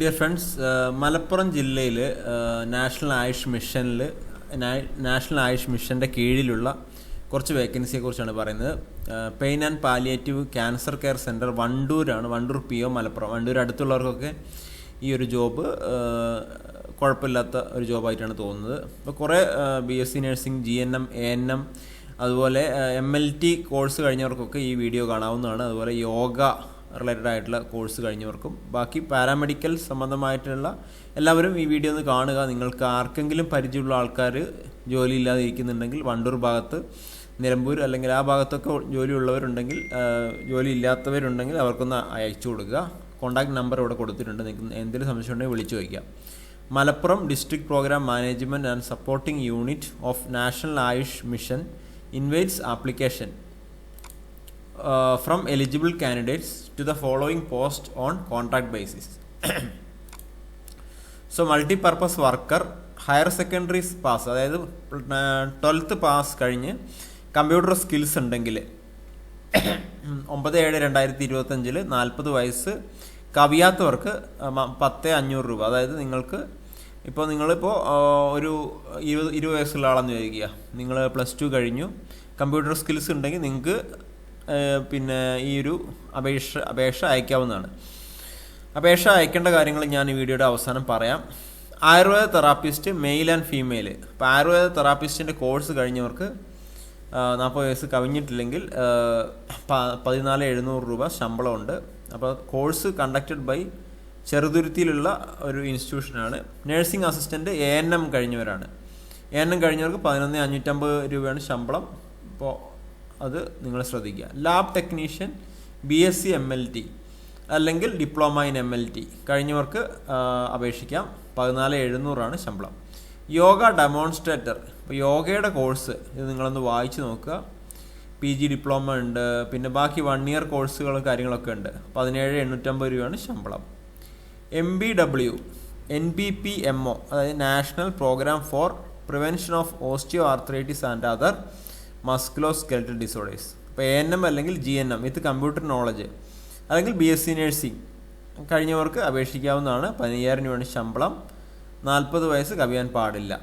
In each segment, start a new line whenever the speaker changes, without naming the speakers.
Dear friends Malappuram ജില്ലയിൽ national Ayush മിഷനിൽ national Ayush മിഷന്റെ കീഴിലുള്ള കുറച്ച് വേക്കൻസിയെ കുറിച്ചാണ് പറയുന്നത്. Pain and palliative cancer care centre വണ്ടൂരാണ് Wandoor P O Malappuram Wandoor അടുത്തുള്ളവർക്കൊക്കെ ഈ ഒരു ജോബ് കുഴപ്പമില്ലാത്ത ഒരു ജോബായിട്ടാണ് തോന്നുന്നത്. അപ്പോൾ കുറേ B S C nursing G N M A N M അതുപോലെ എം എൽ ടി കോഴ്സ് കഴിഞ്ഞവർക്കൊക്കെ ഈ വീഡിയോ കാണാവുന്നതാണ്. അതുപോലെ യോഗ റിലേറ്റഡ് ആയിട്ടുള്ള കോഴ്സ് കഴിഞ്ഞവർക്കും. ബാക്കി പാരാമെഡിക്കൽ സംബന്ധമായിട്ടുള്ള എല്ലാവരും ഈ വീഡിയോ ഒന്ന് കാണുക. നിങ്ങൾക്ക് ആർക്കെങ്കിലും പരിചയമുള്ള ആൾക്കാർ ജോലി ഇല്ലാതെ ഇരിക്കുന്നുണ്ടെങ്കിൽ വണ്ടൂർ ഭാഗത്ത് നിലമ്പൂർ അല്ലെങ്കിൽ ആ ഭാഗത്തൊക്കെ ജോലി ഉള്ളവരുണ്ടെങ്കിൽ ജോലി ഇല്ലാത്തവരുണ്ടെങ്കിൽ അവർക്കൊന്ന് അയച്ചു കൊടുക്കുക. കോൺടാക്ട് നമ്പർ ഇവിടെ കൊടുത്തിട്ടുണ്ട്. നിങ്ങൾക്ക് എന്തെങ്കിലും സംശയം ഉണ്ടെങ്കിൽ വിളിച്ചു ചോദിക്കാം. Malappuram district programme management and supporting unit of national Ayush mission invites application from eligible candidates to the following post on contract basis so multi purpose worker higher secondary pass അതായത് twelfth pass കഴിഞ്ഞ് computer skills ഉണ്ടെങ്കിൽ ഒമ്പത് ഏഴ് രണ്ടായിരത്തി ഇരുപത്തഞ്ചിൽ നാൽപ്പത് വയസ്സ് കവിയാത്തവർക്ക് പത്ത് അഞ്ഞൂറ് രൂപ. അതായത് നിങ്ങൾക്ക് ഇപ്പോൾ നിങ്ങളിപ്പോൾ ഒരു ഇരുപത് ഇരുപത് വയസ്സുള്ള ആളെന്ന് ചോദിക്കുക നിങ്ങൾ പ്ലസ് ടു കഴിഞ്ഞു. കമ്പ്യൂട്ടർ സ്കിൽസ് ഉണ്ടെങ്കിൽ നിങ്ങൾക്ക് പിന്നെ ഈ ഒരു അപേക്ഷ അപേക്ഷ അയക്കാവുന്നതാണ്. അപേക്ഷ അയക്കേണ്ട കാര്യങ്ങൾ ഞാൻ ഈ വീഡിയോയുടെ അവസാനം പറയാം. Ayurveda therapist male and female. അപ്പോൾ ആയുർവേദ തെറാപ്പിസ്റ്റിന്റെ കോഴ്സ് കഴിഞ്ഞവർക്ക് നാൽപ്പത് വയസ്സ് കവിഞ്ഞിട്ടില്ലെങ്കിൽ പതിനാല് എഴുന്നൂറ് രൂപ ശമ്പളമുണ്ട്. അപ്പോൾ കോഴ്സ് കണ്ടക്റ്റഡ് ബൈ ചെറുതുരുത്തിയിലുള്ള ഒരു ഇൻസ്റ്റിറ്റ്യൂഷനാണ്. Nursing assistant A N M കഴിഞ്ഞവരാണ്. A N M കഴിഞ്ഞവർക്ക് പതിനൊന്ന് അഞ്ഞൂറ്റമ്പത് രൂപയാണ് ശമ്പളം. ഇപ്പോൾ അത് നിങ്ങൾ ശ്രദ്ധിക്കുക. Lab technician B S C M L T അല്ലെങ്കിൽ diploma in M L T കഴിഞ്ഞവർക്ക് അപേക്ഷിക്കാം. പതിനാല് എഴുന്നൂറാണ് ശമ്പളം. യോഗ ഡെമോൺസ്ട്രേറ്റർ ഇപ്പോൾ യോഗയുടെ കോഴ്സ് ഇത് നിങ്ങളൊന്ന് വായിച്ച് നോക്കുക. പി ജി ഡിപ്ലോമ ഉണ്ട് പിന്നെ ബാക്കി വൺ ഇയർ കോഴ്സുകൾ കാര്യങ്ങളൊക്കെ ഉണ്ട്. പതിനേഴ് എണ്ണൂറ്റമ്പത് രൂപയാണ് ശമ്പളം. M B W N B P M O അതായത് national programme for prevention of osteoarthritis and other musculoskeletal disorders ഇപ്പോൾ എ എൻ എം അല്ലെങ്കിൽ G N M with computer knowledge അല്ലെങ്കിൽ ബി എസ് സി നഴ്സിംഗ് കഴിഞ്ഞവർക്ക് അപേക്ഷിക്കാവുന്നതാണ്. പതിനയ്യായിരം രൂപയാണ് ശമ്പളം. നാൽപ്പത് വയസ്സ് കവിയാൻ പാടില്ല.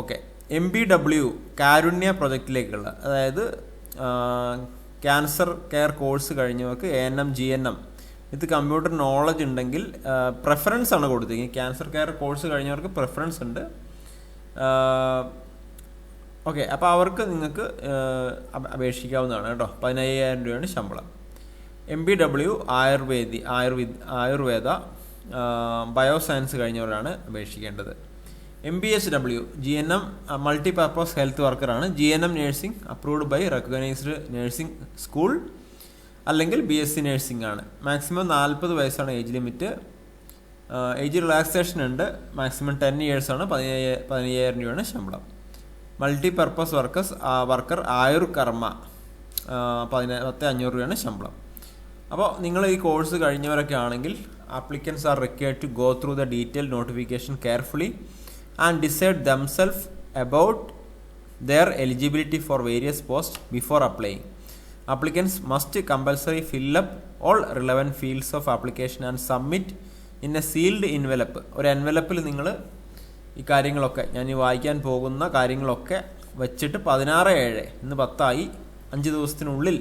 Okay M B W Karunya പ്രൊജക്റ്റിലേക്കുള്ള. അതായത് cancer care course കഴിഞ്ഞവർക്ക് A N M G N M with computer knowledge ഉണ്ടെങ്കിൽ പ്രിഫറൻസ് ആണ് കൊടുത്തിരിക്കുന്നത് ക്യാൻസർ കെയർ കോഴ്സ് കഴിഞ്ഞവർക്ക് പ്രിഫറൻസ് ഉണ്ട്. ഓക്കെ അപ്പോൾ അവർക്ക് നിങ്ങൾക്ക് അപേക്ഷിക്കാവുന്നതാണ് കേട്ടോ. പതിനയ്യായിരം രൂപയാണ് ശമ്പളം. M B W Ayurvedic Ayurveda Ayurveda bioscience കഴിഞ്ഞവരാണ് അപേക്ഷിക്കേണ്ടത്. M B S W G N M multipurpose health വർക്കറാണ് G N M nursing approved by recognised nursing school അല്ലെങ്കിൽ ബി എസ് സി നേഴ്സിംഗ് ആണ്. മാക്സിമം നാൽപ്പത് വയസ്സാണ് ഏജ് ലിമിറ്റ് ഏജ് റിലാക്സേഷൻ ഉണ്ട്. Maximum ten ഇയേഴ്സാണ് പതിനയ്യ പതിനയ്യായിരം രൂപയാണ് ശമ്പളം. മൾട്ടിപർപ്പസ് വർക്കേഴ്സ് വർക്കർ ആയുർ കർമ്മ പതിന പത്ത് അഞ്ഞൂറ് രൂപയാണ് ശമ്പളം. അപ്പോൾ നിങ്ങൾ ഈ കോഴ്സ് കഴിഞ്ഞവരൊക്കെ ആണെങ്കിൽ applicants are required to go through the detail notification carefully and decide themselves about their eligibility for various post before applying applicants must compulsory fill up all all fields of application and submit in a sealed envelope. ഒരു എൻവലപ്പിൽ നിങ്ങൾ ഈ കാര്യങ്ങളൊക്കെ ഞാൻ ഈ വായിക്കാൻ പോകുന്ന കാര്യങ്ങളൊക്കെ വെച്ചിട്ട് പതിനാറ് ഏഴ് ഇന്ന് പത്തായി. അഞ്ച് ദിവസത്തിനുള്ളിൽ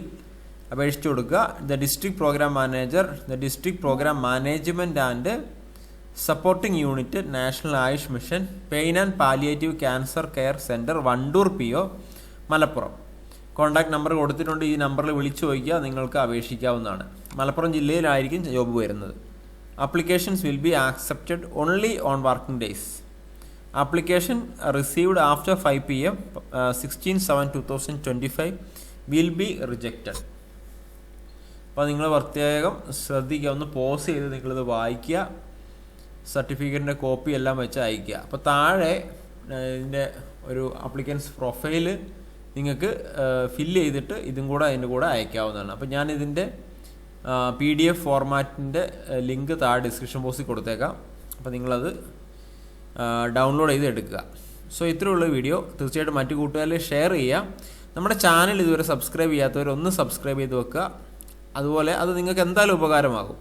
അപേക്ഷിച്ചു കൊടുക്കുക. The district programme manager the district programme management and supporting unit national Ayush mission pain and palliative cancer care centre Wandoor P O Malappuram. Contact number കൊടുത്തിട്ടുണ്ട്. ഈ നമ്പറിൽ വിളിച്ചു ചോദിക്കുക. നിങ്ങൾക്ക് അപേക്ഷിക്കാവുന്നതാണ്. മലപ്പുറം ജില്ലയിലായിരിക്കും ജോബ് വരുന്നത്. Applications will be accepted only on working days application received after five P M sixteen seven two thousand twenty five will be rejected അപ്പോൾ നിങ്ങൾ പ്രത്യേകം ശ്രദ്ധിക്കുക. ഒന്ന് പോസ് ചെയ്ത് നിങ്ങളിത് വായിക്കുക. സർട്ടിഫിക്കറ്റിന്റെ കോപ്പി എല്ലാം വെച്ച് അയക്കുക അപ്പോൾ താഴെ ഇതിന്റെ ഒരു ആപ്ലിക്കൻസ് പ്രൊഫൈൽ നിങ്ങൾക്ക് ഫില്ല് ചെയ്തിട്ട് ഇതും കൂടെ അതിന്റെ കൂടെ അയക്കാവുന്നതാണ് അപ്പോൾ ഞാൻ ഇതിന്റെ പി ഡി എഫ് ഫോർമാറ്റിന്റെ ലിങ്ക് താഴെ ഡിസ്ക്രിപ്ഷൻ ബോക്സിൽ കൊടുത്തേക്കാം. അപ്പോൾ നിങ്ങളത് ഡൗൺലോഡ് ചെയ്ത് എടുക്കുക സോ ഇത്രയുള്ള വീഡിയോ തീർച്ചയായിട്ടും മറ്റു കൂട്ടുകാരിൽ ഷെയർ ചെയ്യുക. നമ്മുടെ ചാനൽ ഇതുവരെ സബ്സ്ക്രൈബ് ചെയ്യാത്തവർ ഒന്ന് സബ്സ്ക്രൈബ് ചെയ്ത് വെക്കുക. അതുപോലെ അത് നിങ്ങൾക്ക് എന്തായാലും ഉപകാരമാകും.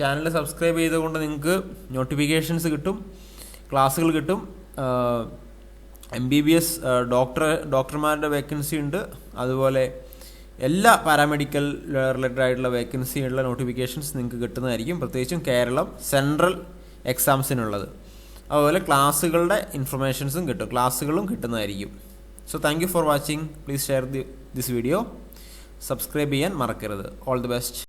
ചാനൽ സബ്സ്ക്രൈബ് ചെയ്തുകൊണ്ട് നിങ്ങൾക്ക് നോട്ടിഫിക്കേഷൻസ് കിട്ടും ക്ലാസ്സുകൾ കിട്ടും. M B B S doctor ഡോക്ടർമാരുടെ വേക്കൻസി ഉണ്ട്. അതുപോലെ എല്ലാ പാരാമെഡിക്കൽ റിലേറ്റഡ് ആയിട്ടുള്ള വേക്കൻസിയുള്ള നോട്ടിഫിക്കേഷൻസ് നിങ്ങൾക്ക് കിട്ടുന്നതായിരിക്കും. പ്രത്യേകിച്ചും കേരളം സെൻട്രൽ എക്സാംസിനുള്ളത് അതുപോലെ ക്ലാസ്സുകളുടെ ഇൻഫർമേഷൻസും കിട്ടും. ക്ലാസ്സുകളും കിട്ടുന്നതായിരിക്കും. So thank you for watching please share the this video subscribe ചെയ്യാൻ മറക്കരുത്. All the best